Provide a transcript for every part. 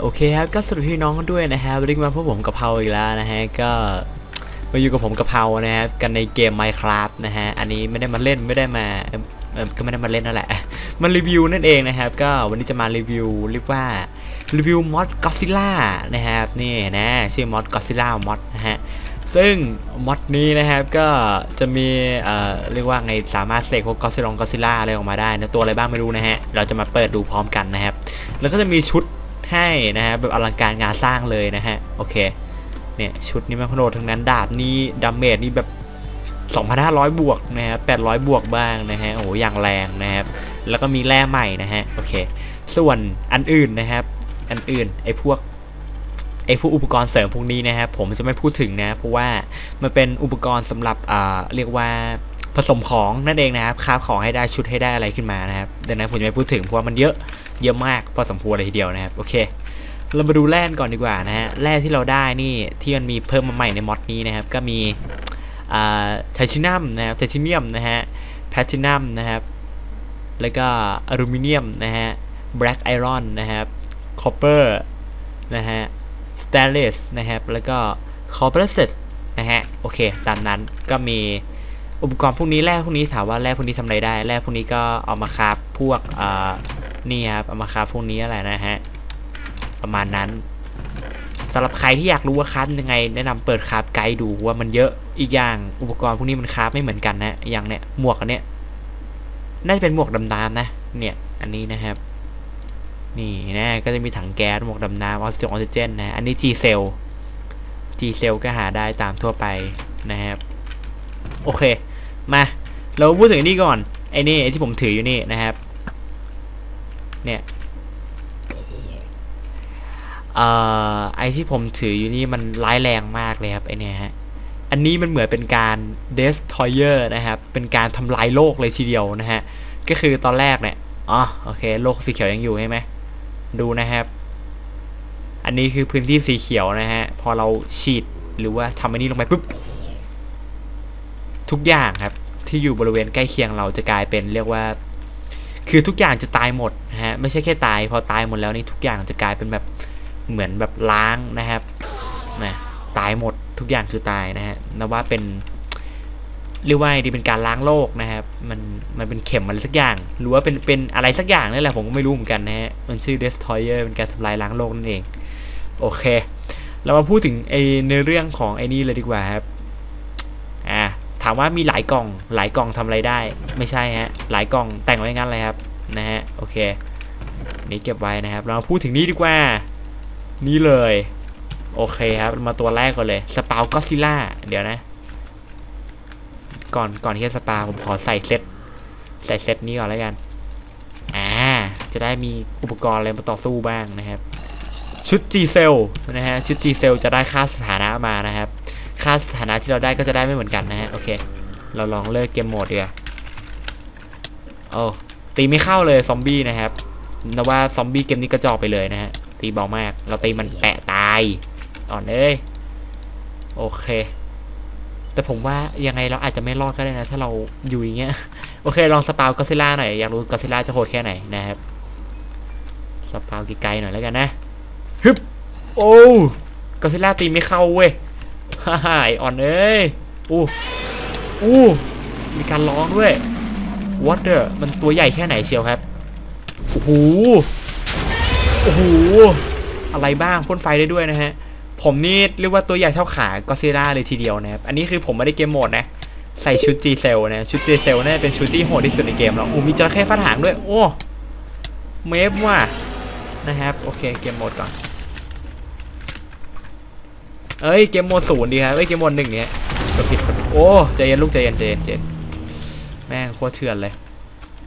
โอเคครับก็สวัสดีพี่น้องกันด้วยนะฮะวันนี้มาพบผมกับเพาอีกแล้วนะฮะก็มาอยู่กับผมกับเพานะฮะกันในเกม Minecraft นะฮะอันนี้ไม่ได้มาเล่นไม่ได้มาก็ไม่ได้มาเล่นนั่นแหละ มันรีวิวนั่นเองนะครับ ก็วันนี้จะมารีวิวเรียกว่ารีวิวมอดก็ซิล่านะครับนี่นะชื่อมอดก็ซิล่ามอดนะฮะซึ่งมอดนี้นะครับก็จะมีเอ่อเรียกว่าไงสามารถเสกพวกก็ซิลองก็ซิล่าอะไรออกมาได้นะตัวอะไรบ้างไม่รู้นะฮะเราจะมาเปิดดูพร้อมกันนะครับ แล้วก็จะมีชุด ให้นะฮะแบบอลังการงานสร้างเลยนะฮะโอเคเนี่ยชุดนี้มันโหดทั้งนั้นดาบนี้ดาเมจนี่แบบ 2,500 บวกนะครับ800 บวกบ้างนะฮะโอ้โหอย่างแรงนะครับแล้วก็มีแร่ใหม่นะฮะโอเค ส่วนอันอื่นนะครับอันอื่นไอ้พวกไอ้พวกอุปกรณ์เสริมพวกนี้นะครับผมจะไม่พูดถึงนะเพราะว่ามันเป็นอุปกรณ์สำหรับอ่าเรียกว่าผสมของนั่นเองนะครับคราฟของให้ได้ชุดให้ได้อะไรขึ้นมานะครับดังนั้นผมจะไม่พูดถึงเพราะว่ามันเยอะ เยอะมากพอสมควรเลยทีเดียวนะครับโอเค เรามาดูแร่ก่อนดีกว่านะฮะแร่ที่เราได้นี่ที่มันมีเพิ่มมาใหม่ในมอดนี้นะครับ ก็มีไทชินัมนะครับไทชิเนียมนะฮะแพลตินัมนะครับ แล้วก็อลูมิเนียมนะฮะแบล็กไอรอนนะครับคอปเปอร์นะฮะสเตนเลสนะครับ แล้วก็คอปเปอร์เซตนะฮะโอเค ตามนั้นก็มีอุปกรณ์พวกนี้แร่พวกนี้ถามว่าแร่พวกนี้ทำอะไรได้แร่พวกนี้ก็เอามาคราฟพวกอ่า นี่ครับเอามาคราฟพวกนี้อะไรนะฮะ ประมาณนั้นสำหรับใครที่อยากรู้ว่าคราฟยังไง แนะนำเปิดคราฟไกด์ดูว่ามันเยอะอีกอย่างอุปกรณ์พวกนี้มันคราฟไม่เหมือนกันนะอย่างเนี้ยหมวกอันเนี้ยน่าจะเป็นหมวกดำน้ำนะ เนี่ย อันนี้นะครับ นี่นะก็จะมีถังแก๊สหมวกดำน้ำออกซิเจนออกซิเจนนะอันนี้ G cell G cell ก็หาได้ตามทั่วไปนะครับ โอเค มา เราพูดถึงนี่ก่อนไอ้นี่ไอ้ที่ผมถืออยู่นี่นะครับ เนี่ยเอ่อไอที่ผมถืออยู่นี่มันร้ายแรงมากเลยครับไอเนี่ยฮะอันนี้มันเหมือนเป็นการ destroyer นะครับ เป็นการทำลายโลกเลยทีเดียวนะฮะ ก็คือตอนแรกเนี่ย อ๋อ โอเค โลกสีเขียวยังอยู่ใช่ไหม ดูนะครับ อันนี้คือพื้นที่สีเขียวนะฮะ พอเราฉีดหรือว่าทำอันนี้ลงไปปุ๊บ ทุกอย่างครับ ที่อยู่บริเวณใกล้เคียงเราจะกลายเป็นเรียกว่า คือทุกอย่างจะตายหมดนะฮะไม่ใช่แค่ตาย พอตายหมดแล้วนี่ทุกอย่างจะกลายเป็นแบบเหมือนแบบล้างนะครับนะตายหมดทุกอย่างคือตายนะฮะนับว่าเป็นเรียกว่าดีเป็นการล้างโลกนะครับมันมันเป็นเข็มอะไรสักอย่าง หรือว่าเป็นเป็นอะไรสักอย่างนั่นแหละผมก็ไม่รู้เหมือนกันนะฮะมันชื่อ destroyer เป็นการทำลายล้างโลกนั่นเอง โอเค เรามาพูดถึงไอในเรื่องของไอ้นี่เลยดีกว่าครับ ถามว่ามีหลายกล่อง หลายกล่องทำอะไรได้ ไม่ใช่ฮะ หลายกล่องแต่งไว้งั้นเลยครับ นะฮะ โอเค นี่เก็บไว้นะครับ เรามาพูดถึงนี่ดีกว่า นี่เลย โอเคครับ มาตัวแรกก่อนเลย สปาวก็ซิล่า เดี๋ยวนะ ก่อน ก่อนที่จะสปาผมขอใส่เซต ใส่เซตนี้ก่อนแล้วกัน อ่า จะได้มีอุปกรณ์อะไรมาต่อสู้บ้างนะครับ ชุด G cell นะฮะ ชุด G cell จะได้ค่าสถานะมานะครับ ค่าสถานะที่เราได้ก็จะได้ไม่เหมือนกันนะฮะ โอเค เราลองเลิกเกมโหมดดีกว่าโอ้ตีไม่เข้าเลยซอมบี้นะครับนะว่าซอมบี้เกมนี้กระจอกไปเลยนะฮะ ตีเบามาก เราตีมันแปะตาย อ่อนเอ้ย โอเค แต่ผมว่ายังไงเราอาจจะไม่รอดก็ได้นะ ถ้าเราอยู่อย่างเงี้ย โอเค ลองสปาวก็ซิล่าหน่อย อยากรู้ก็ซิล่าจะโหดแค่ไหนนะครับ สปาวไกลๆหน่อยแล้วกันนะ ฮึบ โอ้ก็ซิล่าตีไม่เข้าเว้ย ฮ่าฮ่าไออ่อนเอ้ยอู้อู้มีการร้องด้วย what the มันตัวใหญ่แค่ไหนเชียวครับโอ้โหโอ้โหอะไรบ้างพ่นไฟได้ด้วยนะฮะผมนี่เรียกว่าตัวใหญ่เท่าขากอซิล่าเลยทีเดียวนะครับ อันนี้คือผมไม่ได้เกมโหมดนะใส่ชุด G cell นะ ชุด G cell น่าจะเป็นชุดที่โหดที่สุดในเกมแล้วอู้มีจระเข้ฟาดหางด้วย โอ้ เมฟว่ะนะครับ โอเค เกมโหมดก่อน เอ้ยเกมโมดศูนย์ดีครับเอ้ยเกมโมดหนึ่งเนี้ยกดผิดกผิดโอ้ใจเย็นลูกใจเย็นใจเย็นใจเย็นแม่งโคตรเถื่อนเลย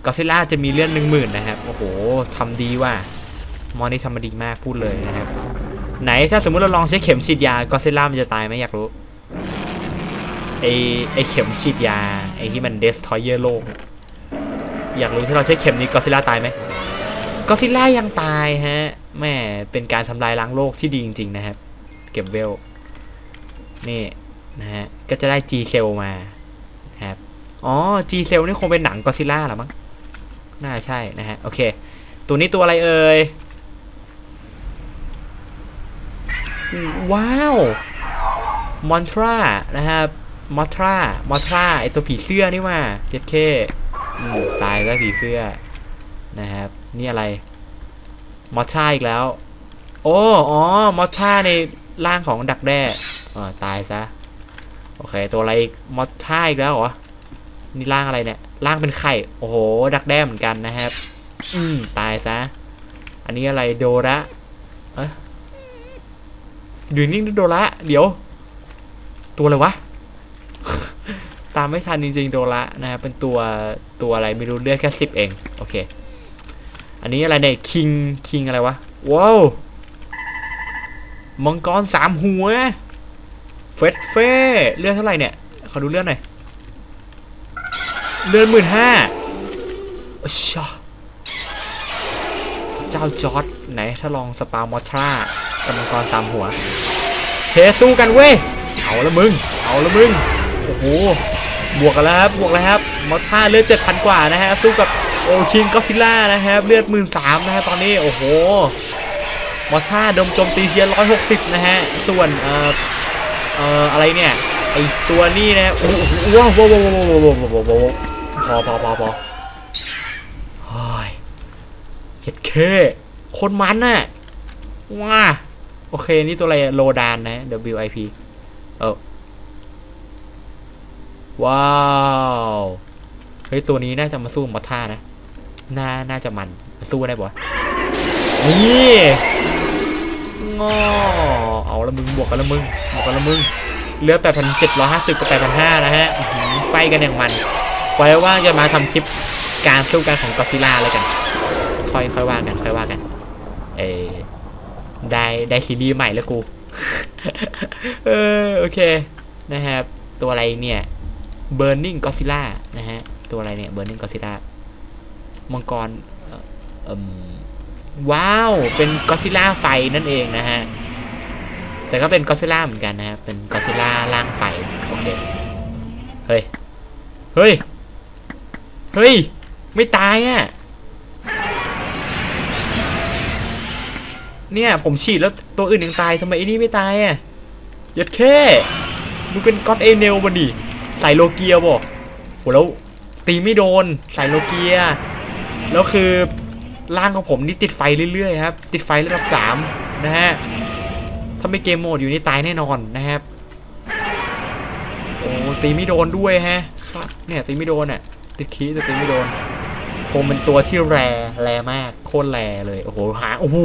กอซิล่าจะมีเลื่อนหนึ่งหมื่นนะครับโอ้โหทำดีว่ะมอนี่ทำมาดีมากพูดเลยนะครับ ไหนถ้าสมมุติเราลองใช้เข็มฉีดยากอซิล่ามันจะตายไหมอยากรู้ไอไอเข็มฉีดยาไอที่มันเดสทอยเยอร์โลกอยากรู้ถ้าเราใช้เข็มนี้กอซิล่าตายไหมกอซิล่ายังตายฮะแม่เป็นการทำลายล้างโลกที่ดีจริง ๆ นะครับ เก็บเวล นี่นะฮะก็จะได้ G cell มานะครับอ๋อ G cell นี่คงเป็นหนังกอซิล่าหรอมั้งน่าใช่นะฮะโอเค ตัวนี้ตัวอะไรเอ่ยว้าวมอนทรานะครับมอทรามอทราไอตัวผีเสื้อนี่ว่าเจ็ดเคอืมตายแล้วผีเสื้อนะครับ นี่อะไร มอทราอีกแล้ว โอ้อ๋อมอทราในร่างของดักแด้ อ่าตายซะ โอเค ตัวอะไรมอทราอีกแล้วเหรอ นี่ร่างอะไรเนี่ยร่างเป็นไข่ โอ้โห ดักแด้เหมือนกันนะครับ อืม ตายซะ อันนี้อะไรโดระเอ้ยอยู่นิ่งๆโดระ เดี๋ยว ตัวอะไรวะ ตามไม่ทันจริงๆโดระนะครับเป็นตัวตัวอะไรไม่รู้เลือดแค่สิบเอง โอเค อันนี้อะไรเนี่ยคิงคิงอะไรวะ ว้าว มังกรสามหัว เฟสเฟ่เลือดเท่าไหร่เนี่ย ขอดูเลือดหน่อย เลือดหมื่นห้าชาเจ้าจอร์ดไหนถ้าลองสปามอทรากับมังกรสามหัว เชสู้กันเว้ย เอาละมึง เอาละมึง โอ้โห บวกกันแล้วครับ บวกแล้วครับ มอท่าเลือดเจ็ดพันกว่านะฮะ สู้กับโอคิงก็ซิล่านะครับ เลือดหมื่นสามนะฮะตอนนี้ โอ้โห มอท่าดมโจมตีเทียร้อยหกสิบนะฮะ ส่วนเอ่อ เอ่ออะไรเนี่ยไอตัวนี้นะว้าวว้าวว้าวว้าวว้าวพอพอพอพอเฮ้ยเจ็ดเคคนมันน่ะว้าโอเคนี่ตัวอะไรโลดานนะ WIP เออว้าวเฮ้ยตัวนี้น่าจะมาสู้มอท่านะน่าน่าจะมันสู้ได้ปะนี่งอ ละมึงบวกกันละมึงบวกกันละมึงเลือด8,750กับ8,500นะฮะไฟกันอย่างมัน ไว้ว่าจะมาทำคลิปการสู้กันของกอซิล่าเลยกัน ค่อยค่อยว่ากันค่อยว่ากัน เอได้ได้ซีรีส์ใหม่แล้วกู เออโอเคนะครับ ตัวอะไรเนี่ย Burning Godzilla นะฮะ ตัวอะไรเนี่ย Burning Godzilla มังกรเอ่อว้าว เป็นกอซิล่าไฟนั่นเองนะฮะ แต่ก็เป็นกอซิล่าเหมือนกันนะครับ เป็นกอซิล่าล่างไฟโอเคเฮ้ย เฮ้ย เฮ้ย ไม่ตายอะ เนี่ย ผมฉีดแล้วตัวอื่นยังตายทำไมไอ้นี่ไม่ตายอะยัดแค่มึงเป็นก็อดเอเนลมาดิใส่โลเกียบอกโหแล้วตีไม่โดนใส่โลเกียแล้วคือร่างของผมนี่ติดไฟเรื่อยๆครับ ติดไฟระดับสามนะฮะ ถ้าไม่เกมโหมดอยู่นี่ตายแน่นอนนะครับ โอ้ตีไม่โดนด้วยฮะเนี่ยตีไม่โดนอะติดคีแต่ตีไม่โดนคงเป็นตัวที่แรแรมากโคตรแรเลยโอ้โหหางโอ้โห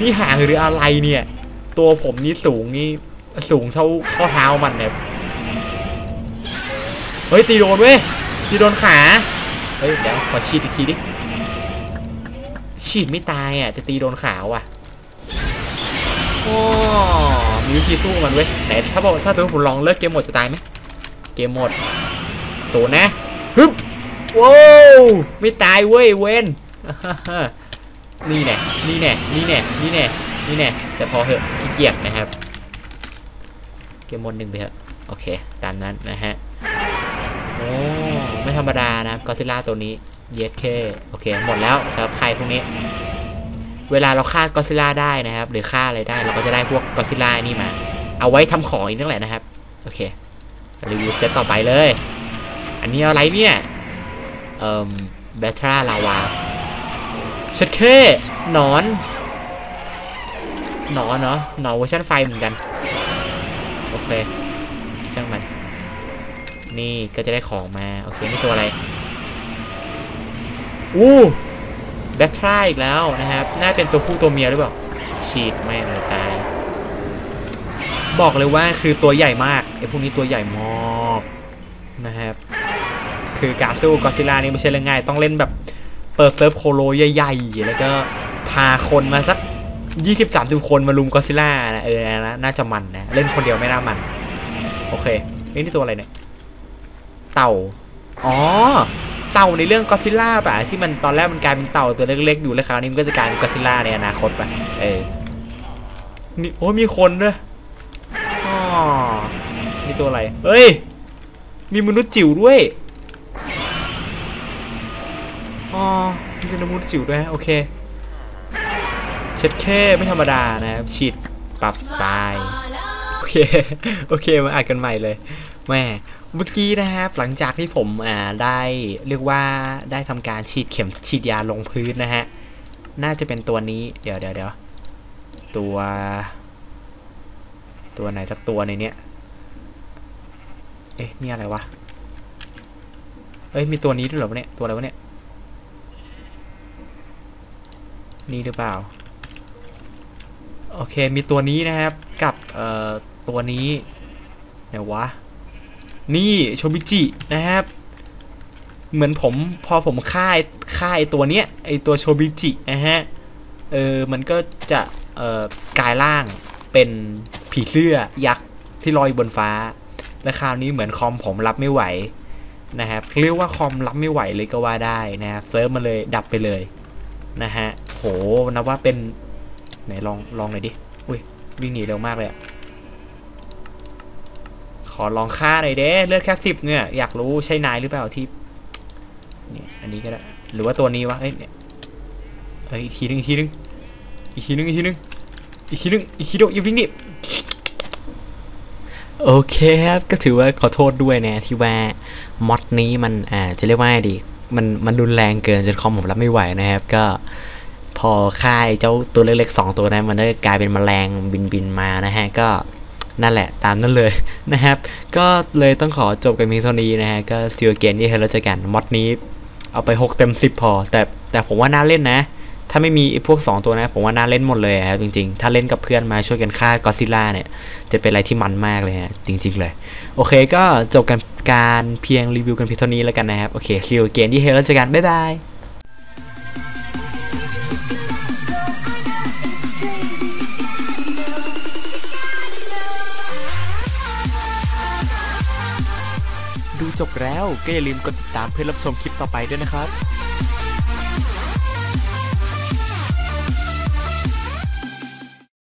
นี่หางหรืออะไรเนี่ย ตัวผมนี่สูงนี่สูงเท่าข้อเท้ามันเนี่ยเฮ้ยตีโดนเว้ยตีโดนขาเฮ้ยเดี๋ยวขอฉีดอีกทีดิฉีดไม่ตายอะจะตีโดนขาว่ะ โอ้มีวิธีสู้มันเว้ยไหนถ้าบอกถ้าตัวผมลองเลิกเกมหมดจะตายไหมเกมหมดศูนนะฮึบว้าวไม่ตายเว้ยเวนนี่แน่นี่แน่นี่แน่นี่แน่นี่แน่แต่พอเหอะขี้เกียจนะครับ เกมหมดหนึ่งไปเถอะโอเคตามนั้นนะฮะโอ้ไม่ธรรมดานะกอซิล่าตัวนี้เยสเคโอเค หมดแล้วสำหรับใครพวกนี้ เวลาเราฆ่ากอซิล่าได้นะครับ หรือฆ่าอะไรได้ เราก็จะได้พวกกอซิล่านี่มา เอาไว้ทำของอีกนั่นแหละนะครับ โอเค รีวิวเซตต่อไปเลย อันนี้อะไรเนี่ย เอ่อเบทราลาวาเช็ดเคหนอนหนอนเนาะหนอนเวอร์ชันไฟเหมือนกัน โอเค ช่างมัน นี่ก็จะได้ของมา โอเค นี่ตัวอะไร อู้ แบททราอีกแล้วนะครับ น่าเป็นตัวผู้ตัวเมียหรือเปล่า ฉีดไม่เลยตาย บอกเลยว่าคือตัวใหญ่มากไอ้พวกนี้ตัวใหญ่มากนะครับ คือการสู้กอซิล่านี่ไม่ใช่เรื่องง่าย ต้องเล่นแบบเปิดเซิร์ฟโคโลใหญ่ๆ แล้วก็พาคนมาสักยี่สิบสามสิบคนมาลุมกอซิล่านะเออนะน่าจะมันนะ เล่นคนเดียวไม่น่ามัน โอเค นี่นี่ตัวอะไรเนี่ย เต่า อ๋อ เต่าในเรื่องก็ซิล่าป่ะที่มันตอนแรกมันกลายเป็นเต่าตัวเล็กๆอยู่แล้วคราวนี้มันก็จะกลายเป็นก็ซิล่าในอนาคตป่ะเออนี่โอ้มีคนด้วยอ๋อนี่ตัวอะไรเฮ้ย มีมนุษย์จิ๋วด้วยอ๋อมีมนุษย์จิ๋วด้วยโอเคเช็ดแค่ไม่ธรรมดานะครับฉีดปรับตายโอเคโอเคมาอ่านกันใหม่เลย แม่เมื่อกี้นะครับหลังจากที่ผมอ่าได้เรียกว่าได้ทำการฉีดเข็มฉีดยาลงพื้นนะฮะน่าจะเป็นตัวนี้เดี๋ยวเดี๋ยวเดี๋ยวตัว ตัวไหนสักตัวในเนี้ยเอ๊ะนี่อะไรวะเอ้ยมีตัวนี้ด้วยเหรอวะเนี่ยตัวอะไรวะเนี่ยนี่หรือเปล่าโอเคมีตัวนี้นะครับกับเอ่อตัวนี้ไหนวะ นี่โชบิจินะครับ เหมือนผมพอผมค่ายค่ายตัวเนี้ยไอตัวโชบิจินะฮะ เออมันก็จะเอ่อกลายร่างเป็นผีเสื้อยักษ์ที่ลอยบนฟ้า และคราวนี้เหมือนคอมผมรับไม่ไหวนะครับเรียกว่าคอมรับไม่ไหวเลยก็ว่าได้นะครับเซิร์ฟมาเลยดับไปเลยนะฮะโหนับว่าเป็นไหนลองลองหน่อยดิอุ้ยวิ่งหนีเร็วมากเลยอะ อลองฆ่าหน่อยเด้เลือดแค่สิบเนี่ยอยากรู้ใช่นายหรือเปล่าที่เนี่ยอันนี้ก็ได้หรือว่าตัวนี้วะเอ้ยเนี่ยเอ้ยอีกทีนึงอีกทีนึงอีกทีนึงอีกทีนึงอีกทีนึงอีกทีเดียวอย่าวิ่งดิโอเคครับก็ถือว่าขอโทษด้วยนะที่ว่ามอดนี้มันอ่าจะเรียกว่าดีมันมันรุนแรงเกินจนคอมผมรับไม่ไหวนะครับ ก็พอค่ายเจ้าตัวเล็กๆสองตัวนั้นมันได้กลายเป็นแมลงบินบินมานะฮะก็ นั่นแหละตามนั้นเลยนะครับ ก็เลยต้องขอจบกันเพียงเท่านี้นะฮะก็ซิวเกนที่เฮลจะกันมอดนี้ เอาไป 6 เต็ม 10 พอ แต่แต่ผมว่าน่าเล่นนะ ถ้าไม่มีพวก 2 ตัวนะ ผมว่าน่าเล่นหมดเลยครับจริงๆ ถ้าเล่นกับเพื่อนมาช่วยกันฆ่ากอซิล่าเนี่ย จะเป็นอะไรที่มันมากเลยฮะจริง ๆ เลย โอเคก็จบกันการเพียงรีวิวกันเพียงเท่านี้แล้วกันนะครับโอเคซิวเกนที่เฮลจะกันบ๊ายบาย จบแล้วก็อย่าลืมกดติดตามเพื่อรับชมคลิปต่อไปด้วยนะครับ